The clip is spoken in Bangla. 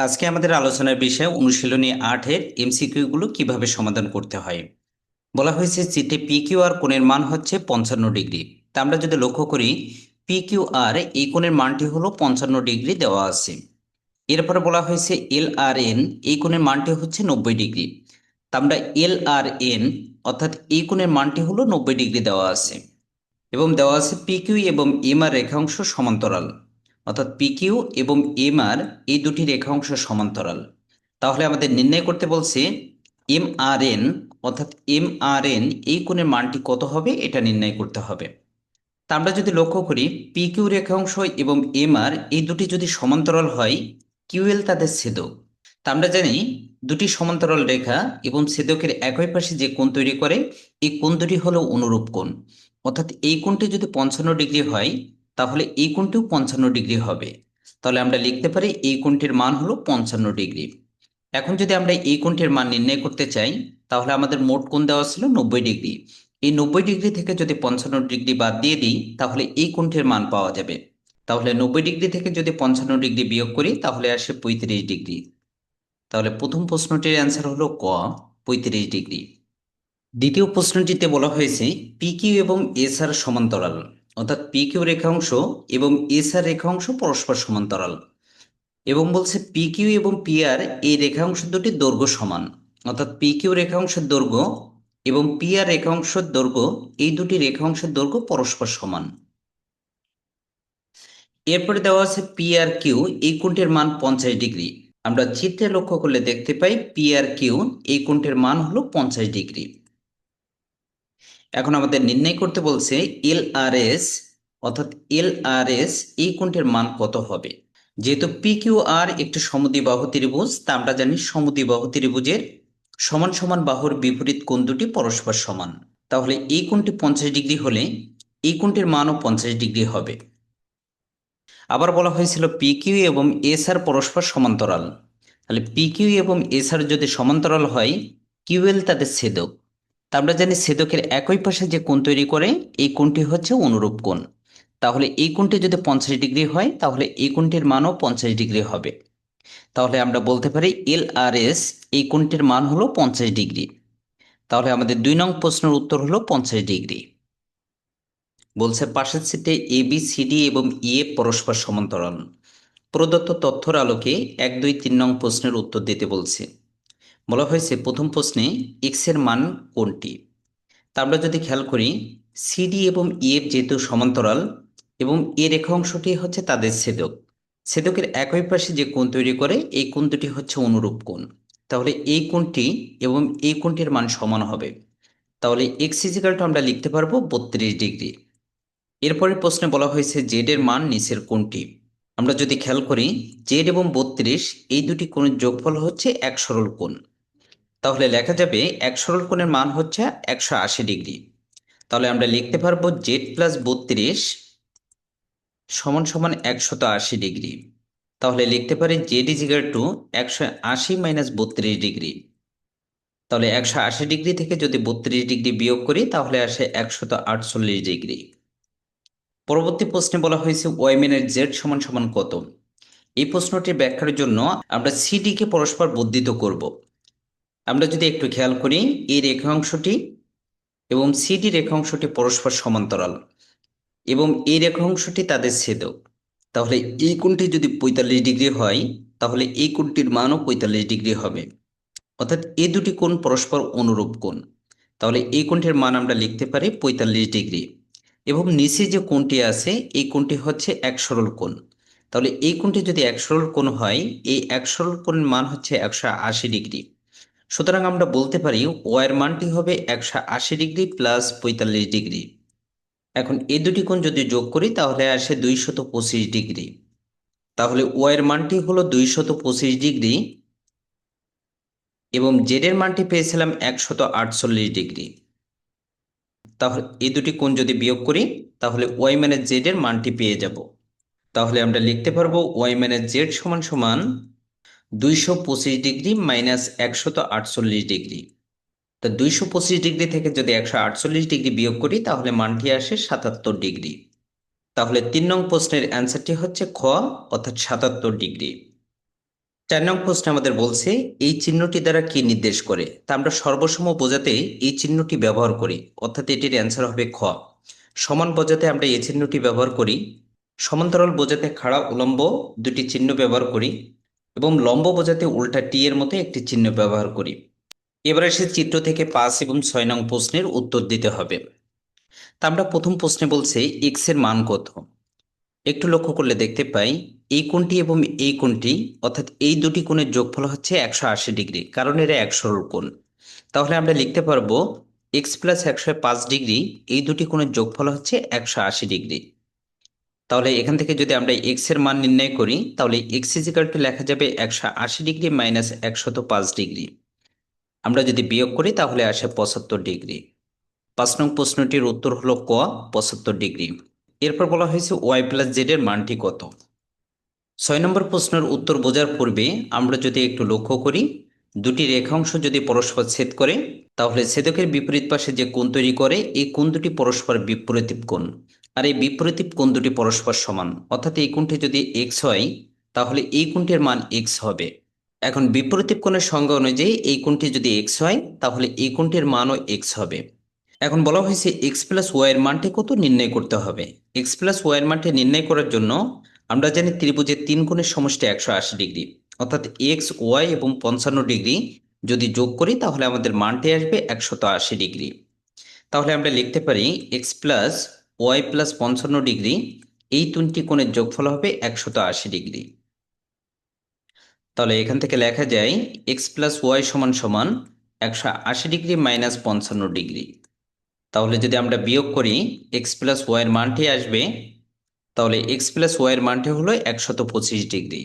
আজকে আমাদের আলোচনার বিষয় অনুশীলনী আটের এমসিকিউ গুলো কীভাবে সমাধান করতে হয়। বলা হয়েছে চিত্রে পি কিউ আর কোণের মান হচ্ছে পঞ্চান্ন ডিগ্রি। তা আমরা যদি লক্ষ্য করি পি কিউ আর এই কোণের মানটি হলো পঞ্চান্ন ডিগ্রি দেওয়া আছে। এরপরে বলা হয়েছে এল আর এন এই কোণের মানটি হচ্ছে নব্বই ডিগ্রি। তা আমরা এল আর এন অর্থাৎ এই কোণের মানটি হলো নব্বই ডিগ্রি দেওয়া আছে। এবং দেওয়া আছে পি কিউ এবং এম আর রেখাংশ সমান্তরাল। অর্থাৎ পি কিউ এবং এম আর এই দুটি রেখাংশ সমান্তরাল। তাহলে আমাদের নির্ণয় করতে বলছে এম আর এন অর্থাৎ এম আর এন এই কোণের মানটি কত হবে এটা নির্ণয় করতে হবে। তা আমরা যদি লক্ষ্য করি পি কিউ রেখাংশ এবং এম আর এই দুটি যদি সমান্তরাল হয় কিউএল তাদের ছেদক। তা আমরা জানি দুটি সমান্তরাল রেখা এবং ছেদকের একই পাশে যে কোণ তৈরি করে, এই কোণ দুটি হলো অনুরূপ কোণ। অর্থাৎ এই কোণটি যদি পঞ্চান্ন ডিগ্রি হয় তাহলে এই কোণটিও পঞ্চান্ন ডিগ্রি হবে। তাহলে আমরা লিখতে পারি এই কোণটির মান হলো পঞ্চান্ন ডিগ্রি। এখন যদি আমরা এই কোণটির মান নির্ণয় করতে চাই, তাহলে আমাদের মোট কোণ দেওয়া ছিল নব্বই ডিগ্রি। এই নব্বই ডিগ্রি থেকে যদি পঞ্চান্ন ডিগ্রি বাদ দিয়ে দিই, তাহলে এই কোণটির মান পাওয়া যাবে। তাহলে নব্বই ডিগ্রি থেকে যদি পঞ্চান্ন ডিগ্রি বিয়োগ করি, তাহলে আসে পঁয়ত্রিশ ডিগ্রি। তাহলে প্রথম প্রশ্নটির অ্যান্সার হলো ক, পঁয়ত্রিশ ডিগ্রি। দ্বিতীয় প্রশ্নটিতে বলা হয়েছে পি কিউ এবং এস আর সমান্তরাল। অর্থাৎ পি কিউ রেখাংশ এবং এস আর রেখাংশ পরস্পর সমান্তরাল। এবং বলছে পি কিউ এবং পি আর এই রেখাংশ দুটি দৈর্ঘ্য সমান। অর্থাৎ পি কিউ রেখাংশের দৈর্ঘ্য এবং পি আর রেখাংশের দৈর্ঘ্য এই দুটি রেখাংশের দৈর্ঘ্য পরস্পর সমান। এরপরে দেওয়া আছে পি আর কিউ এই কোণটির মান পঞ্চাশ ডিগ্রি। আমরা চিত্রে লক্ষ্য করলে দেখতে পাই পি আর কিউ এই কোণটির মান হলো পঞ্চাশ ডিগ্রি। এখন আমাদের নির্ণয় করতে বলছে এল আর এস অর্থাৎ এল আর এস এই কোণটির মান কত হবে? যেহেতু পি কিউ আর একটি সমদ্বিবাহু ত্রিভুজ, তা আমরা জানি সমদ্বিবাহু ত্রিভুজের সমান সমান বাহুর বিপরীত কোণ দুটি পরস্পর সমান। তাহলে এই কোণটি পঞ্চাশ ডিগ্রি হলে এই কোণটির মানও পঞ্চাশ ডিগ্রি হবে। আবার বলা হয়েছিল পি কিউ এবং এস আর পরস্পর সমান্তরাল। তাহলে পি কিউ এবং এস আর যদি সমান্তরাল হয় কিউএল তাদের ছেদক। তা আমরা জানি ছেদকের একই পাশে যে কোণ তৈরি করে, এই কোণটি হচ্ছে অনুরূপ কোণ। তাহলে এই কোণটি যদি পঞ্চাশ ডিগ্রি হয়, তাহলে এই কোণটির মানও পঞ্চাশ ডিগ্রি হবে। তাহলে আমরা বলতে পারি এল আর এস, এই কোণটির মান হলো পঞ্চাশ ডিগ্রি। তাহলে আমাদের দুই নং প্রশ্নের উত্তর হলো পঞ্চাশ ডিগ্রি। বলছে পাশের সিটে এ, বি, সি, ডি এবং ই এ পরস্পর সমান্তরাল। প্রদত্ত তথ্যর আলোকে এক, দুই, তিন নং প্রশ্নের উত্তর দিতে বলছে। বলা হয়েছে প্রথম প্রশ্নে এক্সের মান কোনটি? তা আমরা যদি খেয়াল করি সিডি এবং ইএফ যেহেতু সমান্তরাল এবং এ রেখা অংশটি হচ্ছে তাদের ছেদক, ছেদকের একই পাশে যে কোণ তৈরি করে, এই কোণ দুটি হচ্ছে অনুরূপ কোণ। তাহলে এই কোণটি এবং এই কোণটির মান সমান হবে। তাহলে এক্স ইজিক্যালটা আমরা লিখতে পারব বত্রিশ ডিগ্রি। এরপরের প্রশ্নে বলা হয়েছে জেড এর মান নিচের কোণটি। আমরা যদি খেয়াল করি জেড এবং বত্রিশ এই দুটি কোণের যোগফল হচ্ছে এক সরল কোণ। তাহলে লেখা যাবে এক সরল কোণের মান হচ্ছে একশো আশি ডিগ্রি। তাহলে আমরা লিখতে পারব জেড প্লাস বত্রিশ সমান সমান একশত আশি ডিগ্রি। তাহলে লিখতে পারি জেড ইজিগার টু একশো আশি মাইনাস বত্রিশ ডিগ্রি। তাহলে একশো আশি ডিগ্রি থেকে যদি বত্রিশ ডিগ্রি বিয়োগ করি, তাহলে আসে একশত আটচল্লিশ ডিগ্রি। পরবর্তী প্রশ্নে বলা হয়েছে ওয়াইমেনের জেড সমান সমান কত? এই প্রশ্নটির ব্যাখ্যার জন্য আমরা সিডিকে পরস্পর বর্ধিত করব। আমরা যদি একটু খেয়াল করি, এই রেখাংশটি এবং সিডি রেখাংশটি পরস্পর সমান্তরাল এবং এই রেখাংশটি তাদের ছেদক। তাহলে এই কোণটি যদি পঁয়তাল্লিশ ডিগ্রি হয়, তাহলে এই কোণটির মানও পঁয়তাল্লিশ ডিগ্রি হবে। অর্থাৎ এই দুটি কোণ পরস্পর অনুরূপ কোণ। তাহলে এই কোণটির মান আমরা লিখতে পারি পঁয়তাল্লিশ ডিগ্রি এবং নিচে যে কোণটি আছে, এই কোণটি হচ্ছে এক সরল কোণ। তাহলে এই কোণটি যদি এক সরল কোণ হয়, এই এক সরল কোণের মান হচ্ছে একশো আশি ডিগ্রি। সুতরাং আমরা বলতে পারি ওয়ের মানটি হবে একশো আশি ডিগ্রি প্লাস পঁয়তাল্লিশ ডিগ্রি। এখন এই দুটি কোণ যদি যোগ করি, তাহলে আসে দুইশত পঁচিশ ডিগ্রি। তাহলে ওয়ের মানটি হলো দুইশত পঁচিশ ডিগ্রি এবং জেডের মানটি পেয়েছিলাম একশত আটচল্লিশ ডিগ্রি। তাহলে এই দুটি কোণ যদি বিয়োগ করি, তাহলে ওয়াই মানে জেড এর মানটি পেয়ে যাব। তাহলে আমরা লিখতে পারব ওয়াই মানে জেড সমান সমান দুইশো পঁচিশ ডিগ্রি মাইনাস একশত আটচল্লিশ ডিগ্রি। তো দুইশো পঁচিশ ডিগ্রি থেকে যদি একশো আটচল্লিশ ডিগ্রি বিয়োগ করি, তাহলে মানটি আসে সাতাত্তর ডিগ্রি। তাহলে তিন নং প্রশ্নের অ্যান্সারটি হচ্ছে খ, অর্থাৎ সাতাত্তর ডিগ্রি। চার নং প্রশ্নে আমাদের বলছে, এই চিহ্নটি দ্বারা কি নির্দেশ করে? তা আমরা সর্বসম বোঝাতে এই চিহ্নটি ব্যবহার করি, অর্থাৎ এটির অ্যান্সার হবে খ। সমান বোঝাতে আমরা এই চিহ্নটি ব্যবহার করি, সমান্তরাল বোঝাতে খাড়া, উলম্ব দুটি চিহ্ন ব্যবহার করি এবং লম্ব বোঝাতে উল্টা টি এর মতো একটি চিহ্ন ব্যবহার করি। এবার এসে চিত্র থেকে পাঁচ এবং ছয় নং প্রশ্নের উত্তর দিতে হবে। তা আমরা প্রথম প্রশ্নে বলছে এক্সের মান কত? একটু লক্ষ্য করলে দেখতে পাই, এই কোণটি এবং এই কোণটি, অর্থাৎ এই দুটি কোণের যোগফল হচ্ছে একশো আশি ডিগ্রি, কারণ এরা একশোর কোণ। তাহলে আমরা লিখতে পারব এক্স প্লাস একশো পাঁচ ডিগ্রি, এই দুটি কোণের যোগফল হচ্ছে একশো আশি ডিগ্রি। তাহলে এখান থেকে যদি আমরা এক্সের মান নির্ণয় করি, তাহলে এক্স ইজিকাল টু লেখা যাবে একশো আশি ডিগ্রি মাইনাস একশত পাঁচ ডিগ্রি। আমরা যদি বিয়োগ করি, তাহলে আসে পঁচাত্তর ডিগ্রি। পাঁচ নং প্রশ্নটির উত্তর হলো ক, পঁচাত্তর ডিগ্রি। এরপর বলা হয়েছে ওয়াই প্লাস জেড এর মানটি কত। ছয় নম্বর প্রশ্নের উত্তর বোঝার পূর্বে আমরা যদি একটু লক্ষ্য করি দুটি রেখাংশ যদি পরস্পর ছেদ করে, তাহলে ছেদকের বিপরীত পাশে যে কোণ তৈরি করে, এই কোণ দুটি পরস্পর বিপরীত কোণ। আর এই বিপরীত কোণ দুটি পরস্পর সমান। অর্থাৎ এই কোণটি যদি এক্স হয়, তাহলে এই কোণটির মান এক্স হবে। এখন বিপরীত কোণের সংজ্ঞা অনুযায়ী এই কোণটি যদি এক্স হয়, তাহলে এই কোণটির মানও এক্স হবে। এখন বলা হয়েছে এক্স প্লাস ওয়াই এর মানটি কত নির্ণয় করতে হবে। এক্স প্লাস ওয়াই এর মানটি নির্ণয় করার জন্য আমরা জানি ত্রিভুজের তিন কোণের সমষ্টি একশো আশি ডিগ্রি। অর্থাৎ এক্স ওয়াই এবং পঞ্চান্ন ডিগ্রি যদি যোগ করি, তাহলে আমাদের মানটি আসবে একশত আশি ডিগ্রি। তাহলে আমরা লিখতে পারি এক্স প্লাস ওয়াই প্লাস পঞ্চান্ন ডিগ্রি, এই তিনটি কোণের যোগফল হবে একশত আশি ডিগ্রি। তাহলে এখান থেকে লেখা যায় এক্স প্লাস ওয়াই সমান সমান একশো আশি ডিগ্রি মাইনাস পঞ্চান্ন ডিগ্রি। তাহলে যদি আমরা বিয়োগ করি এক্স প্লাস ওয়াইয়ের মানটি আসবে, তাহলে এক্স প্লাস ওয়াইয়ের মানটি হলো একশত পঁচিশ ডিগ্রি।